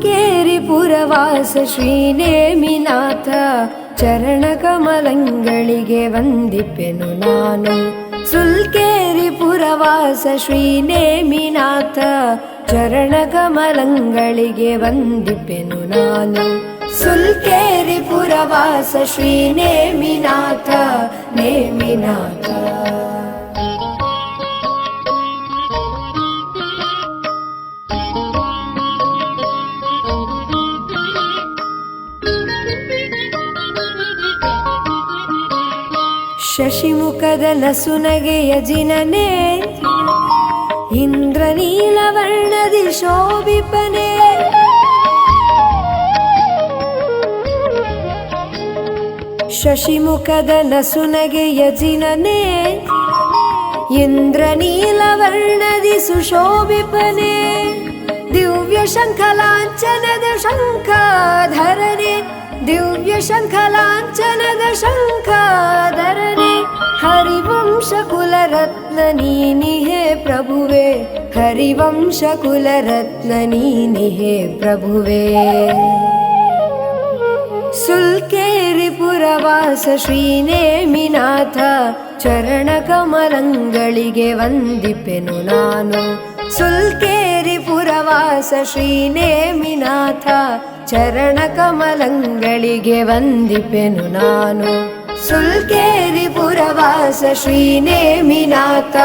ಸುಲ್ಕೇರಿ ಪುರವಾಸ ಶ್ರೀನೇಮಿನಾಥ ಚರಣಕಮಲಂಗಳಿಗೆ ವಂದಿಪೆನು ನಾನು. ಸುಲ್ಕೇರಿ ಪುರವಾಸ ಶ್ರೀನೇಮಿನಾಥ ಚರಣ ಕಮಲಂಗಳಿಗೆ ವಂದಿಪೆನು ನಾನು. ಸುಲ್ಕೇರಿ ಪುರವಾಸ ಶ್ರೀನೇಮಿನಾಥ ನೇಮಿನಾಥ. ಶಶಿಮುಖದ ನಸುನಗೆಯ ಜಿನನೆ. ಇಂದ್ರನೀಲವರ್ಣದಿ ಶೋಭಿಪನೆ. ಶಶಿಮುಖದ ನಸುನಗೆಯ ಜಿನನೆ. ಇಂದ್ರನೀಲವರ್ಣದಿ ಸುಶೋಭಿಪನೆ. ದಿವ್ಯ ಶಂಖ ಶಂಖಧರನೆ. ದಿವ್ಯ ಶಂಖಲಾಂಛನದ ಶಂಖಧರನೆ ಹರಿವಂಶ ಕುಲರತ್ನ ನೀನಿಹೇ ಪ್ರಭುವೆ ಹರಿವಂಶ ಕುಲರತ್ನ ನೀನಿಹೇ ಪ್ರಭುವೇ ಸುಲ್ಕೇರಿ ಪುರವಾಸ ಶ್ರೀನೇಮಿನಾಥ ಚರಣ ಕಮಲಂಗಳಿಗೆ ವಂದಿಪೆನು ನಾನು ಸುಲ್ಕೇರಿ ಪುರವಾಸ ಶ್ರೀನೇಮಿನಾಥ ಚರಣ ಕಮಲಂಗಳಿಗೆ ವಂದಿಪೆನು ನಾನು. ಸುಲ್ಕೇರಿ ಪುರವಾಸ ಶ್ರೀನೇಮಿನಾಥ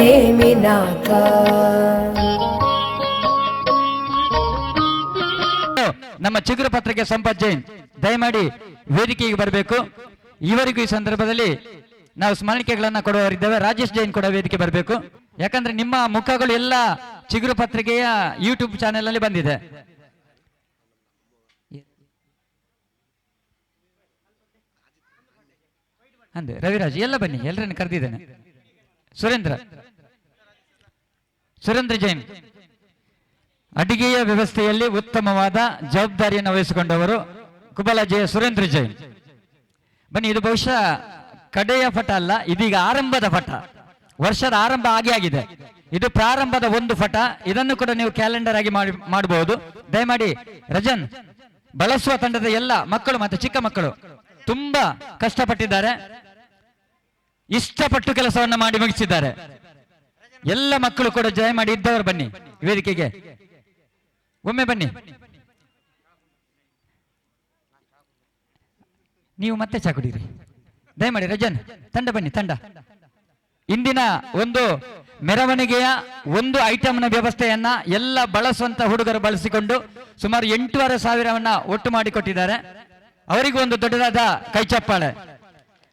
ನೇಮಿನಾಥ. ನಮ್ಮ ಚಿಗುರು ಪತ್ರಿಕೆ ಸಂಪತ್ ಜೈನ್, ದಯಮಾಡಿ ವೇದಿಕೆಗೆ ಬರಬೇಕು. ಇವರಿಗೂ ಈ ಸಂದರ್ಭದಲ್ಲಿ ನಾವು ಸ್ಮರಣಿಕೆಗಳನ್ನ ಕೊಡುವವರಿದ್ದೇವೆ. ರಾಜೇಶ್ ಜೈನ್ ಕೂಡ ವೇದಿಕೆ ಬರಬೇಕು. ಯಾಕಂದ್ರೆ ನಿಮ್ಮ ಮುಖಗಳು ಎಲ್ಲ ಚಿಗುರು ಪತ್ರಿಕೆಯ ಯೂಟ್ಯೂಬ್ ಚಾನೆಲ್ ಅಲ್ಲಿ ಬಂದಿದೆ. ಅಂದೆ, ರವಿರಾಜ್, ಎಲ್ಲ ಬನ್ನಿ ಎಲ್ಲರನ್ನು ಕರೆದಿದ್ದೇನೆ. ಸುರೇಂದ್ರ. ಸುರೇಂದ್ರ ಜೈನ್. ಅಡಿಗೆಯ ವ್ಯವಸ್ಥೆಯಲ್ಲಿ ಉತ್ತಮವಾದ ಜವಾಬ್ದಾರಿಯನ್ನು ವಹಿಸಿಕೊಂಡವರು ಕುಬಲಜಯ ಸುರೇಂದ್ರ ಜೈನ್. ಬನ್ನಿ, ಇದು ಬಹುಶಃ ಕಡೆಯ ಪಟ ಅಲ್ಲ, ಇದೀಗ ಆರಂಭದ ಪಟ. ವರ್ಷದ ಆರಂಭ ಆಗಿ ಆಗಿದೆ. ಇದು ಪ್ರಾರಂಭದ ಒಂದು ಫಟ. ಇದನ್ನು ಕೂಡ ನೀವು ಕ್ಯಾಲೆಂಡರ್ ಆಗಿ ಮಾಡಿ ಮಾಡಬಹುದು ದಯಮಾಡಿ ರಜನ್, ಬಳಸುವ ತಂಡದ ಎಲ್ಲ ಮಕ್ಕಳು ಮತ್ತು ಚಿಕ್ಕ ಮಕ್ಕಳು ತುಂಬಾ ಕಷ್ಟಪಟ್ಟಿದ್ದಾರೆ. ಇಷ್ಟಪಟ್ಟು ಕೆಲಸವನ್ನು ಮಾಡಿ ಮುಗಿಸಿದ್ದಾರೆ. ಎಲ್ಲ ಮಕ್ಕಳು ಕೂಡ ಜಯ ಮಾಡಿ ಇದ್ದವರು ಬನ್ನಿ ವೇದಿಕೆಗೆ. ಒಮ್ಮೆ ಬನ್ನಿ. ನೀವು ಮತ್ತೆ ಚಾ ಕುಡೀರಿ ದಯಮಾಡಿ ರಜನ್, ತಂಡ ಬನ್ನಿ, ತಂಡ. ಇಂದಿನ ಒಂದು ಮೆರವಣಿಗೆಯ ಒಂದು ಐಟಮ್ನ ವ್ಯವಸ್ಥೆಯನ್ನ ಎಲ್ಲ ಬಳಸುವಂತ ಹುಡುಗರು ಬಳಸಿಕೊಂಡು ಸುಮಾರು ಎಂಟೂವರೆ ಸಾವಿರವನ್ನ ಒಟ್ಟು ಮಾಡಿಕೊಟ್ಟಿದ್ದಾರೆ ಅವರಿಗೂ ಒಂದು ದೊಡ್ಡದಾದ ಕೈಚಪ್ಪಾಳೆ.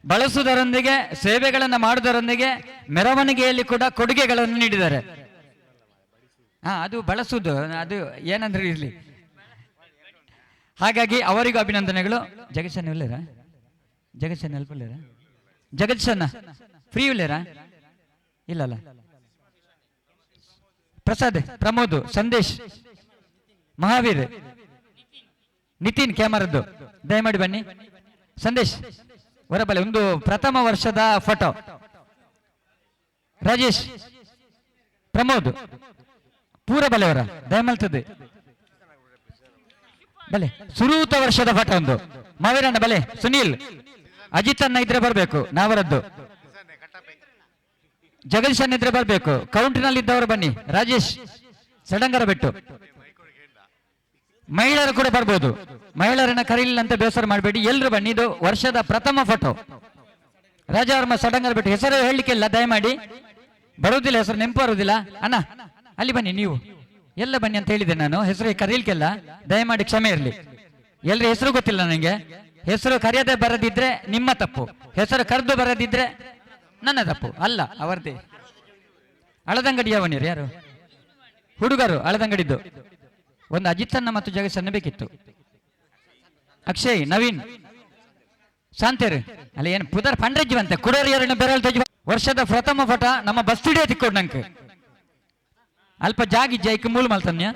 ಬಳಸುವುದರೊಂದಿಗೆ, ಸೇವೆಗಳನ್ನು ಮಾಡುವುದರೊಂದಿಗೆ ಮೆರವಣಿಗೆಯಲ್ಲಿ ಕೂಡ ಕೊಡುಗೆಗಳನ್ನು ನೀಡಿದ್ದಾರೆ. ಹಾ, ಅದು ಬಳಸುವುದು, ಅದು ಏನಂದ್ರೆ ಇರಲಿ. ಹಾಗಾಗಿ ಅವರಿಗೂ ಅಭಿನಂದನೆಗಳು. ಜಗತ್ಸನ್ ಇಲ್ಲರ ಜಗತ್ಸನ್ ಅಲ್ಪ ಇಲ್ಲರ? ಜಗತ್ಸನ್ನ ಫ್ರೀ ಇಲ್ಲರ ಇಲ್ಲಲ್ಲ. ಪ್ರಸಾದ್, ಪ್ರಮೋದ್, ಸಂದೇಶ್, ಮಹಾವೀರ್, ನಿತಿನ್ ಕ್ಯಾಮರದ್ದು. ದಯಮಾಡಿ ಬನ್ನಿ. ಸಂದೇಶ್ ಹೊರಬಲೆ ಒಂದು ಪ್ರಥಮ ವರ್ಷದ ಫೋಟೋ. ರಾಜೇಶ್, ಪ್ರಮೋದ್ ಪೂರ ಬಲೆಯವರ ದಯಮಲ್ತದೆ ಬಲೆ ಸುರೂತ ವರ್ಷದ ಫೋಟೋ ಒಂದು. ಮಾವೀರಣ್ಣ ಬಲೆ ಸುನೀಲ್, ಅಜಿತ್ ಅನ್ನ ಇದ್ರೆ ಬರಬೇಕು. ನಾವರದ್ದು. ಜಗದೀಶ್ ಇದ್ರೆ ಬರ್ಬೇಕು. ಕೌಂಟಿನಲ್ಲಿ ಇದ್ದವರು ಬನ್ನಿ. ರಾಜೇಶ್, ಸಡಂಗರ ಬಿಟ್ಟು. ಮಹಿಳೆಯರು ಕೂಡ ಬರ್ಬೋದು. ಮಹಿಳೆಯರನ್ನ ಕರೀಲಿಲ್ಲ ಅಂತ ಬೇಸರ ಮಾಡಬೇಡಿ. ಎಲ್ರು ಬನ್ನಿ. ಇದು ವರ್ಷದ ಪ್ರಥಮ ಫೋಟೋ. ರಾಜವರ್ಮ ಸಡಂಗರ ಬಿಟ್ಟು. ಹೆಸರು ಹೇಳಲಿಕ್ಕಿಲ್ಲ ದಯಮಾಡಿ. ಬರುವುದಿಲ್ಲ, ಹೆಸರು ನೆನಪು ಬರುವುದಿಲ್ಲ. ಅಣ್ಣ, ಅಲ್ಲಿ ಬನ್ನಿ ನೀವು. ಎಲ್ಲ ಬನ್ನಿ ಅಂತ ಹೇಳಿದೆ ನಾನು. ಹೆಸರು ಕರೀಲಿಕ್ಕಿಲ್ಲ ದಯಮಾಡಿ ಕ್ಷಮೆ ಇರಲಿ. ಎಲ್ರ ಹೆಸರು ಗೊತ್ತಿಲ್ಲ ನನಗೆ. ಹೆಸರು ಕರೆಯದೆ ಬರದಿದ್ರೆ ನಿಮ್ಮ ತಪ್ಪು. ಹೆಸರು ಕರೆದು ಬರದಿದ್ರೆ ನನ್ನ ತಪ್ಪು. ಅಲ್ಲ, ಅವರದೇ. ಅಳದಂಗಡಿ ಹಳದಂಗಡಿಯವನಿರು ಯಾರು? ಹುಡುಗರು, ಅಳದಂಗಡಿದ್ದು. ಒಂದು ಅಜಿತನ್ನ ಮತ್ತು ಜಗಸನ್ನ ಬೇಕಿತ್ತು. ಅಕ್ಷಯ್, ನವೀನ್, ಶಾಂತಿರು. ಅಲ್ಲ ಏನು, ಪುದರ್ ಪಂಡ್ರಜ್ವಂತೆ ಕುಡರಿಯರನ್ನು ಬೆರಳು ತಜ್ಜಿ ವರ್ಷದ ಪ್ರಥಮ ಪಟ ನಮ್ಮ ಬಸ್ ಸ್ಟುಡಿಯೋ ತಿಕ್ಕೋಡ್ ನಂಗೆ. ಅಲ್ಪ ಜಾಗಿ ಜೈಕ್ ಮೂಲ ಮಲ್ತನ್ಯ